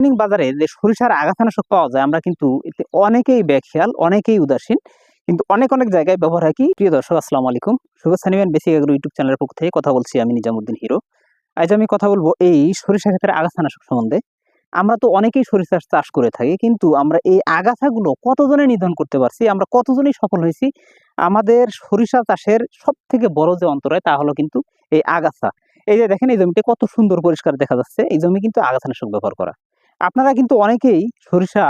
ইদানিং বাজারে যে সরিষার আগাছানাশক পাওয়া যায়, আমরা কিন্তু এতে অনেকেই ব্যাখ্যাল অনেকেই উদাসীন। কিন্তু অনেক অনেক জায়গায় ব্যবহার হয় কি? প্রিয় দর্শক, আসসালামু আলাইকুম। শুভেচ্ছা নিবেন বেসিক এগ্রো ইউটিউব চ্যানেলের পক্ষ থেকে কথা বলছি আমি নিজামুদ্দিন হিরো। আজ আমি কথা বলব এই সরিষা ক্ষেত্রে আগাছানাশক সম্বন্ধে। আমরা তো অনেকেই সরিষা চাষ করে থাকি, কিন্তু আমরা এই আগাছাগুলো কতজনে নিধন করতে পারছি? আমরা কতজনই সফল হয়েছি? আমাদের সরিষা চাষের সব থেকে বড় যে অন্তরায় তা হলো কিন্তু এই আগাছা। এই যে দেখেন, এই জমিটা কত সুন্দর পরিষ্কার দেখা যাচ্ছে। এই জমি কিন্তু আগাছানাশক ব্যবহার করা। আপনারা কিন্তু অনেকেই সরিষা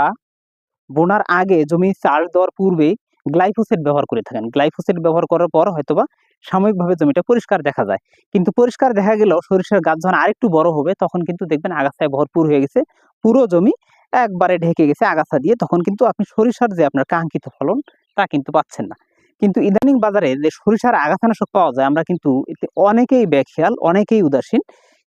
বোনার আগে জমি চাষ দেওয়ার পূর্বে গ্লাইফোসেট ব্যবহার করে থাকেন। গ্লাইফোসেট ব্যবহার করার পর হয়তোবা সাময়িকভাবে জমিটা পরিষ্কার দেখা যায়। কিন্তু পরিষ্কার দেখা গেলেও সরিষার গাছ যখন আরেকটু বড় হবে, তখন কিন্তু দেখবেন আগাছায় ভরপুর হয়ে গেছে, পুরো জমি একবারে ঢেকে গেছে আগাছা দিয়ে, তখন কিন্তু আপনি সরিষার যে আপনার কাঙ্ক্ষিত ফলন, তা কিন্তু পাচ্ছেন না। কিন্তু ইদানিং বাজারে যে সরিষার আগাছানাশক পাওয়া যায়, আমরা কিন্তু অনেকেই ব্যাখ্যাল অনেকেই উদাসীন।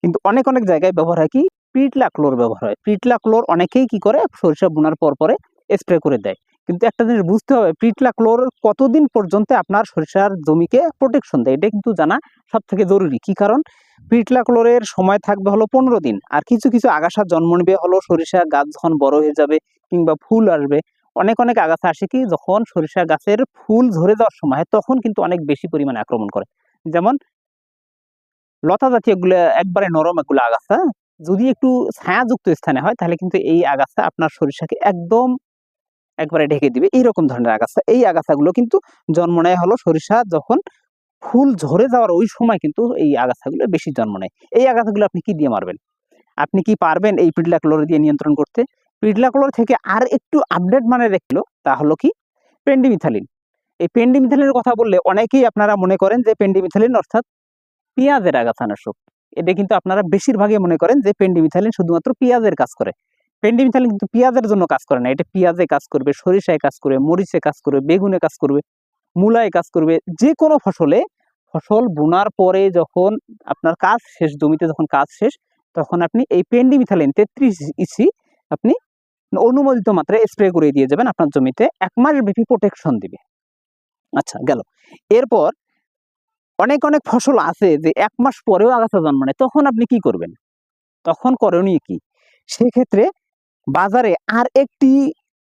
কিন্তু অনেক অনেক জায়গায় ব্যবহার হয় কি পিটলা ক্লোর ব্যবহার হয়। পিটলা ক্লোর অনেকেই কি করে? সরিষা বোনার পর পরে স্প্রে করে দেয়। কিন্তু একটা জিনিস বুঝতে হবে, পিটলা ক্লোর কতদিন পর্যন্ত আপনার সরিষার জমিকে প্রোটেকশন দেয়? এটা কিন্তু জানা সব থেকে জরুরি। কি কারণ? পিটলা ক্লোরের সময় থাকবে হলো পনেরো দিন। আর কিছু কিছু আগাছা জন্ম নেবে হলো সরিষা গাছ যখন বড় হয়ে যাবে কিংবা ফুল আসবে। অনেক অনেক আগাছা আসে কি? যখন সরিষা গাছের ফুল ঝরে যাওয়ার সময় তখন কিন্তু অনেক বেশি পরিমাণে আক্রমণ করে। যেমন লতা জাতীয় একবারে নরম এগুলো আগাছা যদি একটু ছায়াযুক্ত স্থানে হয়, তাহলে কিন্তু এই আগাছা আপনার সরিষাকে একদম একবারে ঢেকে দিবে। এইরকম ধরনের আগাছা। এই আগাছাগুলো কিন্তু জন্ম নেয় হলো সরিষা যখন ফুল ঝরে যাওয়ার ওই সময় কিন্তু এই আগাছাগুলো বেশি জন্ম নেয়। এই আগাছাগুলো আপনি কি দিয়ে মারবেন? আপনি কি পারবেন এই পিডলা ক্লোর দিয়ে নিয়ন্ত্রণ করতে? পিডলা ক্লোর থেকে আর একটু আপডেট মানে দেখল তা হলো কি? পেন্ডিমিথালিন। এই পেন্ডিমিথালিনের কথা বললে অনেকেই আপনারা মনে করেন যে পেন্ডিমিথালিন অর্থাৎ পেঁয়াজের আগাছানাশক। এটা কিন্তু আপনারা বেশিরভাগই মনে করেন যে পেন্ডিমিথালিন শুধুমাত্র পেঁয়াজের কাজ করে। পেন্ডিমিথালিন কিন্তু পেঁয়াজের জন্য কাজ করে না। এটা পেঁয়াজে কাজ করবে, সরিষায় কাজ করবে, মরিচে কাজ করবে, বেগুনে কাজ করবে, মূলায় কাজ করবে যে কোনো ফসলে ফসল বোনার পরে যখন আপনার কাজ শেষ, জমিতে যখন কাজ শেষ, তখন আপনি এই পেন্ডিমিথালিন তেত্রিশ ইসি আপনি অনুমোদিত মাত্রায় স্প্রে করে দিয়ে যাবেন আপনার জমিতে। এক মাস ব্যাপী প্রোটেকশন দিবে। আচ্ছা গেল। এরপর অনেক অনেক ফসল আছে যে এক মাস পরেও আগাছা জন্ম নেয় তখন আপনি কি করবেন? তখন করণীয় কি? সেক্ষেত্রে বাজারে আর একটি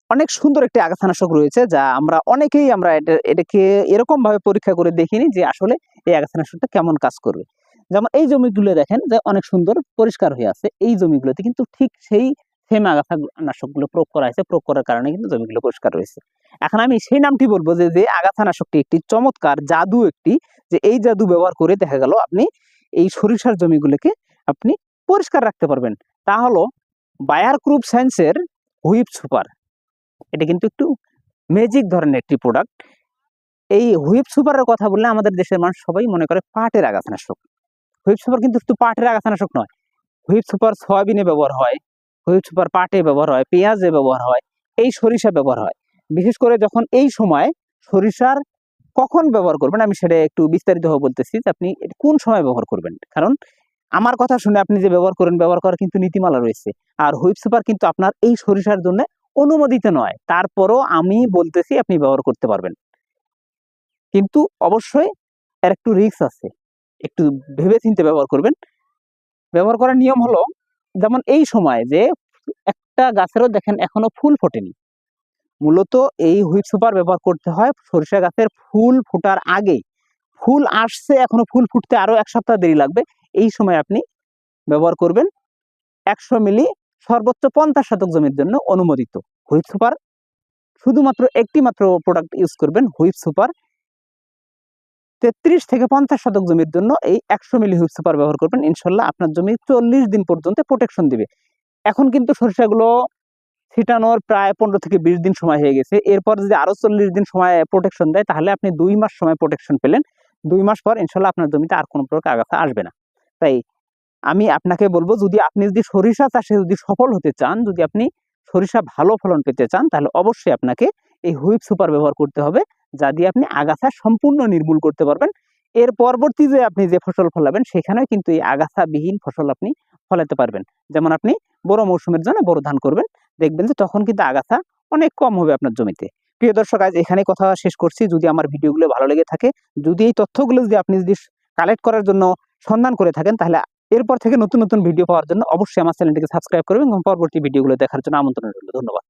অনেক সুন্দর একটি আগাছানাশক রয়েছে যা আমরা অনেকেই আমরা এটা, এটাকে এরকম ভাবে পরীক্ষা করে দেখিনি যে আসলে এই আগাছানাশকটা কেমন কাজ করবে। যেমন এই জমিগুলো দেখেন যে অনেক সুন্দর পরিষ্কার হয়ে আছে। এই জমিগুলোতে কিন্তু ঠিক সেই সেম আগাছা নাশকগুলো প্রয়োগ করা হয়েছে, প্রয়োগ করার কারণে কিন্তু জমিগুলো পরিষ্কার রয়েছে। এখন আমি সেই নামটি বলব যে যে আগাছানাশকটি একটি চমৎকার জাদু একটি, যে এই জাদু ব্যবহার করে দেখা গেল আপনি এই সরিষার জমিগুলোকে আপনি পরিষ্কার রাখতে পারবেন। তা হলো বায়ার গ্রুপ সায়েন্সের হুইপ সুপার। এটা কিন্তু একটু ম্যাজিক ধরনের একটি প্রোডাক্ট এই হুইপ সুপারের কথা বললে আমাদের দেশের মানুষ সবাই মনে করে পাটের আগাছানাশক হুইপ সুপার কিন্তু শুধু পাটের আগাছানাশক নয়, হুইপ সুপার সয়াবিনে ব্যবহার হয়। হুইপ সুপার পাটে ব্যবহার হয়, পেঁয়াজে ব্যবহার হয়, এই সরিষা ব্যবহার হয়। বিশেষ করে যখন এই সময় সরিষার কখন ব্যবহার করবেন, আমি সেটা একটু বিস্তারিতভাবে বলতেছি যে আপনি কোন সময় ব্যবহার করবেন। কারণ আমার কথা শুনে আপনি যে ব্যবহার করেন, ব্যবহার করার কিন্তু নীতিমালা রয়েছে। আর হুইপ সুপার কিন্তু আপনার এই সরিষার জন্য অনুমোদিত নয়, তারপরও আমি বলতেছি আপনি ব্যবহার করতে পারবেন। কিন্তু অবশ্যই এর একটু রিস্ক আছে, একটু ভেবে চিন্তে ব্যবহার করবেন। ব্যবহার করার নিয়ম হলো যেমন এই সময় যে একটা গাছেরও দেখেন এখনও ফুল ফোটেনি। মূলত এই হুইপ সুপার ব্যবহার করতে হয় সরিষা গাছের ফুল ফোটার আগে। ফুল আসছে, এখনও ফুল ফুটতে আরও এক সপ্তাহ দেরি লাগবে। এই সময় আপনি ব্যবহার করবেন একশো মিলি সর্বোচ্চ পঞ্চাশ শতক জমির জন্য অনুমোদিত হুইপ সুপার। শুধুমাত্র একটি মাত্র প্রোডাক্ট ইউজ করবেন হুইপ সুপার। তেত্রিশ থেকে পঞ্চাশ শতক জমির জন্য এই একশো মিলি সুপার ব্যবহার করবেন। ইনশাল্লাহ আপনার জমি চল্লিশ দিন পর্যন্ত প্রোটেকশন দিবে। এখন কিন্তু সরিষাগুলো ছিটানোর প্রায় পনেরো থেকে বিশ দিন সময় হয়ে গেছে। এরপর যদি আরও চল্লিশ দিন সময় প্রোটেকশন দেয়, তাহলে আপনি দুই মাস সময় প্রোটেকশন পেলেন। দুই মাস পর ইনশাল্লাহ আপনার জমিতে আর কোনো প্রকার আগাছা আসবে না। তাই আমি আপনাকে বলব, যদি আপনি যদি সরিষা চাষে যদি সফল হতে চান, যদি আপনি সরিষা ভালো ফলন পেতে চান, তাহলে অবশ্যই আপনাকে এই হুইপ সুপার ব্যবহার করতে হবে। যা দিয়ে আপনি আগাছা সম্পূর্ণ নির্মূল করতে পারবেন, এর পরবর্তী যে আপনি যে ফসল ফলাবেন, সেখানেও কিন্তু এই আগাছাবিহীন ফসল আপনি ফলাতে পারবেন। যেমন আপনি বড় মৌসুমের জন্য বড় ধান করবেন, দেখবেন যে তখন কিন্তু আগাছা অনেক কম হবে আপনার জমিতে। প্রিয় দর্শক, আজ এখানে কথা শেষ করছি। যদি আমার ভিডিওগুলো ভালো লেগে থাকে, যদি এই তথ্যগুলো যদি আপনি যদি কালেক্ট করার জন্য সন্ধান করে থাকেন, তাহলে এরপর থেকে নতুন নতুন ভিডিও পাওয়ার জন্য অবশ্যই আমার চ্যানেলটিকে সাবস্ক্রাইব করবেন এবং পরবর্তী ভিডিওগুলো দেখার জন্য আমন্ত্রণ রইল। ধন্যবাদ।